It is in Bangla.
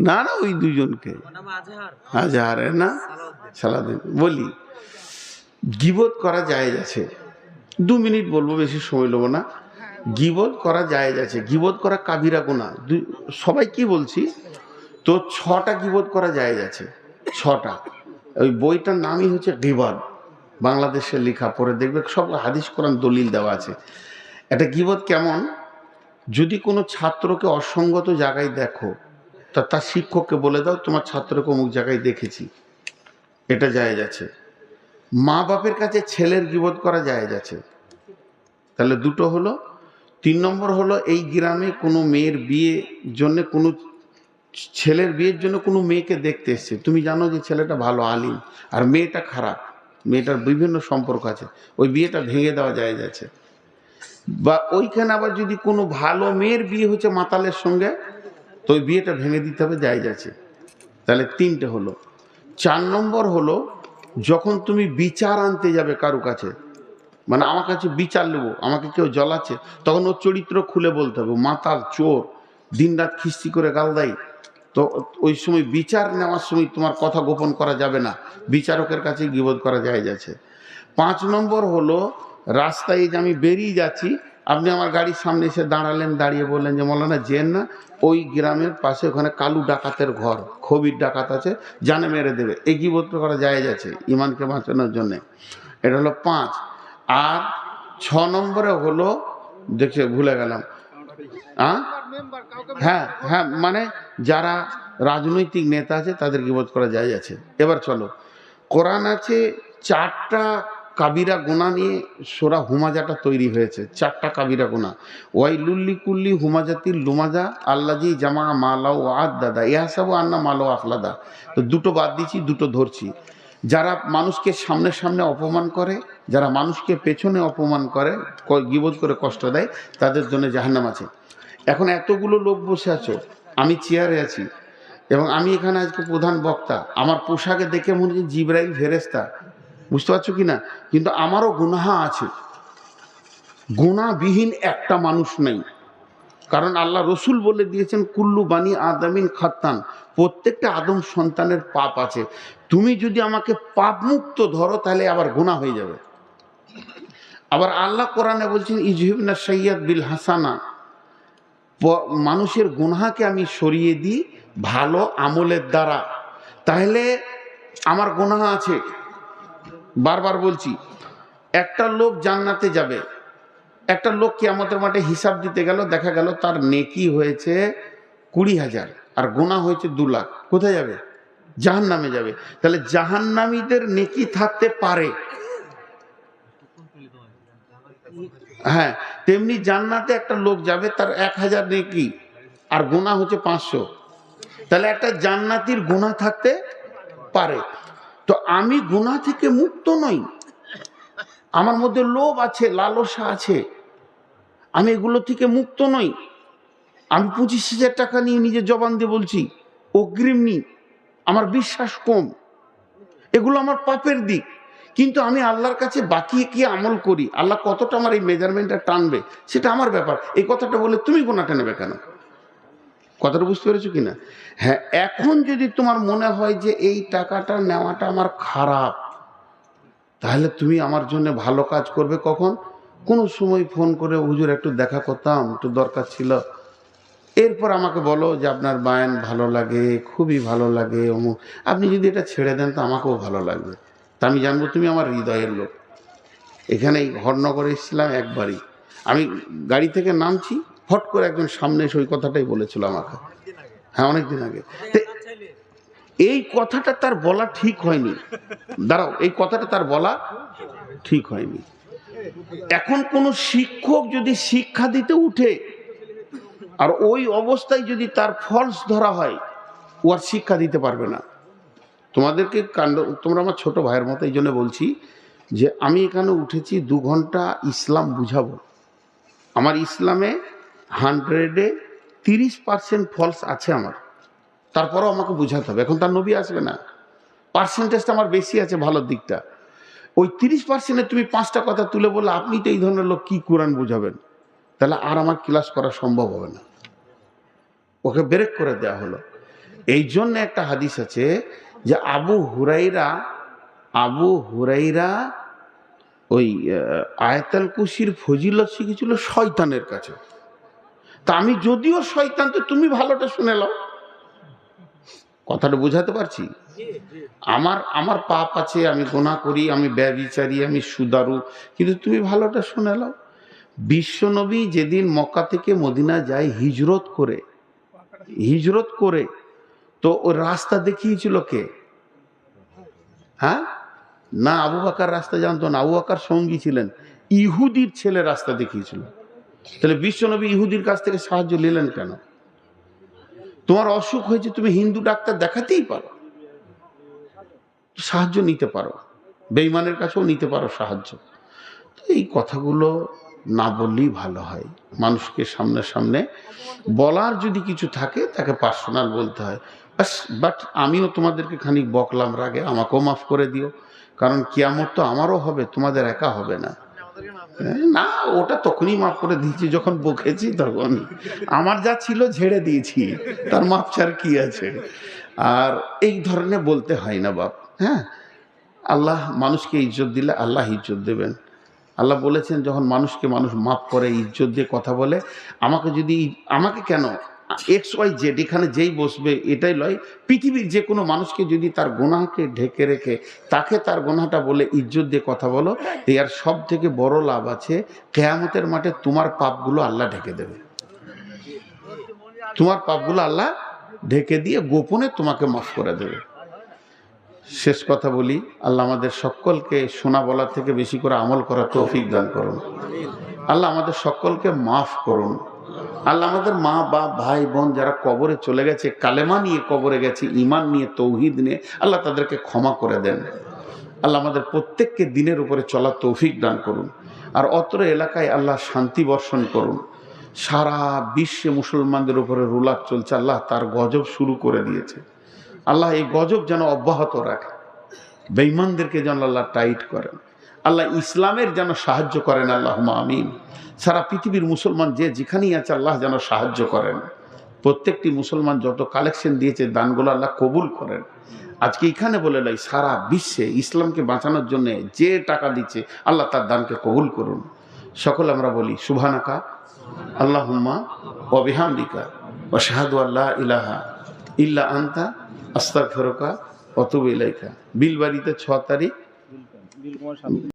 না না ওই দুজনকে। আজহারে। না? সালাদিন বলি গিবত করা যায় আছে। দু মিনিট বলব বেশি সময় নেব না। গিবত করা যায় আছে। গিবত করা কাবিরা গোনা সবাই কি বলছি? তো ছটা গিবত করা যায় আছে। ছটা। ওই বইটার নামই হচ্ছে গিবত। বাংলাদেশের লেখা পড়ে দেখবে সব হাদিস কোরআন দলিল দেওয়া আছে। এটা গিবত কেমন? যদি কোনো ছাত্রকে অসঙ্গত জায়গায় দেখো তা তার শিক্ষককে বলে দাও, তোমার ছাত্রকে অমুক জায়গায় দেখেছি। এটা যায় যাচ্ছে মা বাপের কাছে ছেলের গিবত করা যায় যাচ্ছে তাহলে দুটো হলো। তিন নম্বর হলো, এই গ্রামে কোনো মেয়ের বিয়ে জন্য কোনো ছেলের বিয়ের জন্য কোনো মেয়েকে দেখতে এসছে। তুমি জানো যে ছেলেটা ভালো, আলিম, আর মেয়েটা খারাপ। মেয়েটার বিভিন্ন সম্পর্ক আছে। ওই বিয়েটা ভেঙে দেওয়া যায় যাচ্ছে বা ওইখানে আবার যদি কোনো ভালো মেয়ের বিয়ে হচ্ছে মাতালের সঙ্গে তো ওই বিয়েটা ভেঙে দিতে হবে যায় আছে তাহলে তিনটে হলো। চার নম্বর হলো, যখন তুমি বিচার আনতে যাবে কারও কাছে মানে আমার কাছে বিচার নেব, আমাকে কেউ জ্বলাচ্ছে, তখন ওর চরিত্র খুলে বলতে হবে, মাতাল, চোর, দিনরাত খিস্তি করে গাল দেয়। তো ওই সময় বিচার নেওয়ার সময় তোমার কথা গোপন করা যাবে না, বিচারকের কাছে গিবোধ করা যায় যাচ্ছে। পাঁচ নম্বর হলো, রাস্তায় যে আমি বেরিয়ে যাচ্ছি আপনি আমার গাড়ির সামনে এসে দাঁড়ালেন, দাঁড়িয়ে বললেন যে, মৌলানা জেন না ওই গ্রামের পাশে ওখানে কালু ডাকাতের ঘর, খবির ডাকাত আছে, জানে মেরে দেবে। গিবোধ করা যায় যাচ্ছে ইমানকে বাঁচানোর জন্যে। এটা হলো পাঁচ। আর ছ নম্বরে হলো দেখে ভুলে গেলাম। আ? হ্যাঁ হ্যাঁ মানে যারা রাজনৈতিক নেতা আছে, তাদের গিবোধ করা যায় আছে এবার চলো। কোরআন আছে চারটা কাবিরা গোনা নিয়ে সোরা হুমাজাটা তৈরি হয়েছে, চারটা কাবিরা গোনা ওয়াই লুল্লি কুল্লি হুমাজাতির লুমাজা আল্লাজি জামা মালাও আদ দাদা ইহাসাবু আন্না মালো আখলাদা তো দুটো বাদ দিচ্ছি, দুটো ধরছি। যারা মানুষকে সামনে সামনে অপমান করে, যারা মানুষকে পেছনে অপমান করে গিবোধ করে কষ্ট দেয়, তাদের জন্য জাহান্নাম আছে। এখন এতগুলো লোক বসে আছো, আমি চেয়ারে আছি, এবং আমি এখানে আজকে প্রধান বক্তা, আমার পোশাকে দেখে মনে হচ্ছে জিব্রাইল ফেরেস্তা বুঝতে পারছ কি না? কিন্তু আমারও গুনাহা আছে। গুণাবিহীন একটা মানুষ নেই। কারণ আল্লাহ রসুল বলে দিয়েছেন, কুল্লু বানি আদামিন খাত্তান। প্রত্যেকটা আদম সন্তানের পাপ আছে। তুমি যদি আমাকে পাপ মুক্ত ধরো, তাহলে আবার গুণা হয়ে যাবে। আবার আল্লাহ কোরআনে বলছেন, ইজহিবনা সৈয়দ বিল হাসানা। মানুষের গুনহাকে আমি সরিয়ে দিই ভালো আমলের দ্বারা। তাহলে আমার গুনাহা আছে। বারবার বলছি, একটা লোক জান্নাতে যাবে, একটা লোক কি আমাদের মাঠে হিসাব দিতে গেল, দেখা গেল তার নেকি হয়েছে কুড়ি হাজার আর গোনা হয়েছে দু লাখ। কোথায় যাবে? জাহান নামে যাবে। তাহলে জাহান্নামীদের নেকি থাকতে পারে। হ্যাঁ তেমনি জান্নাতে একটা লোক যাবে, তার এক হাজার নেকি আর গোনা হচ্ছে পাঁচশো। তাহলে একটা জান্নাতির গোনা থাকতে পারে। তো আমি গুণা থেকে মুক্ত নই। আমার মধ্যে লোভ আছে, লালসা আছে। আমি এগুলো থেকে মুক্ত নই। আমি পঁচিশ হাজার টাকা নিয়ে নিজের জবান দিয়ে বলছি, অগ্রিম নি, আমার বিশ্বাস কম। এগুলো আমার পাপের দিক। কিন্তু আমি আল্লাহর কাছে বাকি কি আমল করি? আল্লাহ কতটা আমার এই মেজারমেন্টটা টানবে? সেটা আমার ব্যাপার। এই কথাটা বলে তুমি গোনাটা নেবে কেন? কথাটা বুঝতে পেরেছ কি না হ্যাঁ এখন যদি তোমার মনে হয় যে এই টাকাটা নেওয়াটা আমার খারাপ, তাহলে তুমি আমার জন্য ভালো কাজ করবে কখন? কোনো সময় ফোন করে, হুজুর, একটু দেখা করতাম, একটু দরকার ছিল। এরপর আমাকে বলো যে, আপনার বায়ান ভালো লাগে, খুবই ভালো লাগে, অমুক। আপনি যদি এটা ছেড়ে দেন, তো আমাকেও ভালো লাগবে। তা আমি জানব তুমি আমার হৃদয়ের লোক। এখানে এই হরনগরে এসেছিলাম একবারই। আমি গাড়ি থেকে নামছি ফট করে একজন সামনে এসে ওই কথাটাই বলেছিল আমাকে। হ্যাঁ অনেক দিন আগে এই কথাটা তার বলা ঠিক হয়নি। দাঁড়াও, এই কথাটা তার বলা ঠিক হয়নি। এখন কোনো শিক্ষক যদি শিক্ষা দিতে উঠে, আর ওই অবস্থায় যদি তার ফলস ধরা হয়, ও আর শিক্ষা দিতে পারবে না। তোমাদেরকে কাণ্ড, তোমরা আমার ছোট ভাইয়ের মতো, এই জন্য বলছি যে আমি এখানে উঠেছি দু ঘণ্টা ইসলাম বুঝাবো। আমার ইসলামে হান্ড্রেডে তিরিশ পার্সেন্ট ফলস আছে আমার। তারপরেও আমাকে বুঝাতে হবে। এখন তার নবী আসবে না। পার্সেন্টেজটা আমার বেশি আছে ভালোর দিকটা। ওই তিরিশ পার্সেন্টে তুমি পাঁচটা কথা তুলে বললে, আপনি তো এই ধরনের লোক কী কোরআন বুঝাবেন? তাহলে আর আমার ক্লাস করা সম্ভব হবে না। ওকে ব্রেক করে দেওয়া হলো। এই জন্য একটা হাদিস আছে যে আবু হুরাইরা আবু হুরাইরা ওই আয়াতাল কুশির ফজিলত শিখেছিল শয়তানের কাছে। তা আমি যদিও শয়তান, তো তুমি ভালোটা শুনে নাও। কথাটা বোঝাতে পারছি? আমার আমার পাপ আছে, আমি গোনা করি, আমি ব্যবিচারী আমি সুদারু, কিন্তু তুমি ভালোটা শুনে নাও। বিশ্বনবী যেদিন মক্কা থেকে মদিনা যায় হিজরত করে হিজরত করে, তো ওই রাস্তা দেখিয়েছিল কে? হ্যাঁ? না, আবু বাকার রাস্তা জানতো না, আবু বাকার সঙ্গী ছিলেন, ইহুদির ছেলে রাস্তা দেখিয়েছিল। তাহলে বিশ্বনবী ইহুদির কাছ থেকে সাহায্য নিলেন কেন? তোমার অসুখ হয়েছে, তুমি হিন্দু ডাক্তার দেখাতেই পারো। সাহায্য নিতে পারো। বেইমানের কাছেও নিতে পারো সাহায্য। তো এই কথাগুলো না বললেই ভালো হয়। মানুষকে সামনে সামনে বলার যদি কিছু থাকে, তাকে পার্সোনাল বলতে হয়। বাস বাট আমিও তোমাদেরকে খানিক বকলাম রাগে, আমাকেও মাফ করে দিও। কারণ কিয়ামত তো আমারও হবে, তোমাদের একা হবে না। না, ওটা তখনই মাফ করে দিয়েছি, যখন বকেছি তখন। আমার যা ছিল ঝেড়ে দিয়েছি, তার মাপ ছাড় কি আছে? আর এই ধরনের বলতে হয় না বাপ হ্যাঁ? আল্লাহ মানুষকে ইজ্জত দিলে আল্লাহ ইজ্জত দেবেন। আল্লাহ বলেছেন, যখন মানুষকে মানুষ মাফ করে, ইজ্জত দিয়ে কথা বলে, আমাকে যদি, আমাকে কেন এক্স ওয়াই জেড এখানে যেই বসবে এটাই লয়। পৃথিবীর যে কোনো মানুষকে যদি তার গোনাকে ঢেকে রেখে তাকে তার গোনাটা বলে ইজ্জত দিয়ে কথা বলো, এর সব থেকে বড় লাভ আছে, কেয়ামতের মাঠে তোমার পাপগুলো আল্লাহ ঢেকে দেবে। তোমার পাপগুলো আল্লাহ ঢেকে দিয়ে গোপনে তোমাকে মাফ করে দেবে। শেষ কথা বলি, আল্লাহ আমাদের সকলকে শোনা বলার থেকে বেশি করে আমল করার তৌফিক দান করুন। আল্লাহ আমাদের সকলকে মাফ করুন। আল্লাহ আমাদের মা, বাপ, ভাই, বোন যারা কবরে চলে গেছে, কালেমা নিয়ে কবরে গেছে ইমান নিয়ে, তৌহিদ নিয়ে, আল্লাহ তাদেরকে ক্ষমা করে দেন। আল্লাহ আমাদের প্রত্যেককে দিনের উপরে চলা তৌফিক দান করুন। আর অত্র এলাকায় আল্লাহ শান্তি বর্ষণ করুন। সারা বিশ্বে মুসলমানদের উপরে রুলার চলছে, আল্লাহ তার গজব শুরু করে দিয়েছে। আল্লাহ এই গজব যেন অব্যাহত রাখে। বেঈমানদেরকে যেন আল্লাহ টাইট করেন। আল্লাহ ইসলামের যেন সাহায্য করেন আল্লাহ আমিন। সারা পৃথিবীর মুসলমান যে যেখানেই আছে, আল্লাহ যেন সাহায্য করেন। প্রত্যেকটি মুসলমান যত কালেকশন দিয়েছে, দানগুলো আল্লাহ কবুল করেন। আজকে এখানে বলে লাই, সারা বিশ্বে ইসলামকে বাঁচানোর জন্য যে টাকা দিচ্ছে, আল্লাহ তার দানকে কবুল করুন। সকল আমরা বলি শুভানাকা আল্লাহ হুম্মা অবিহামদিকা ও শাহাদু আল্লাহ ইলাহা ইল্লা আন্তা আস্তাক ফেরোকা অতব ইলাইকা। বিলবাড়িতে ছ তারিখ।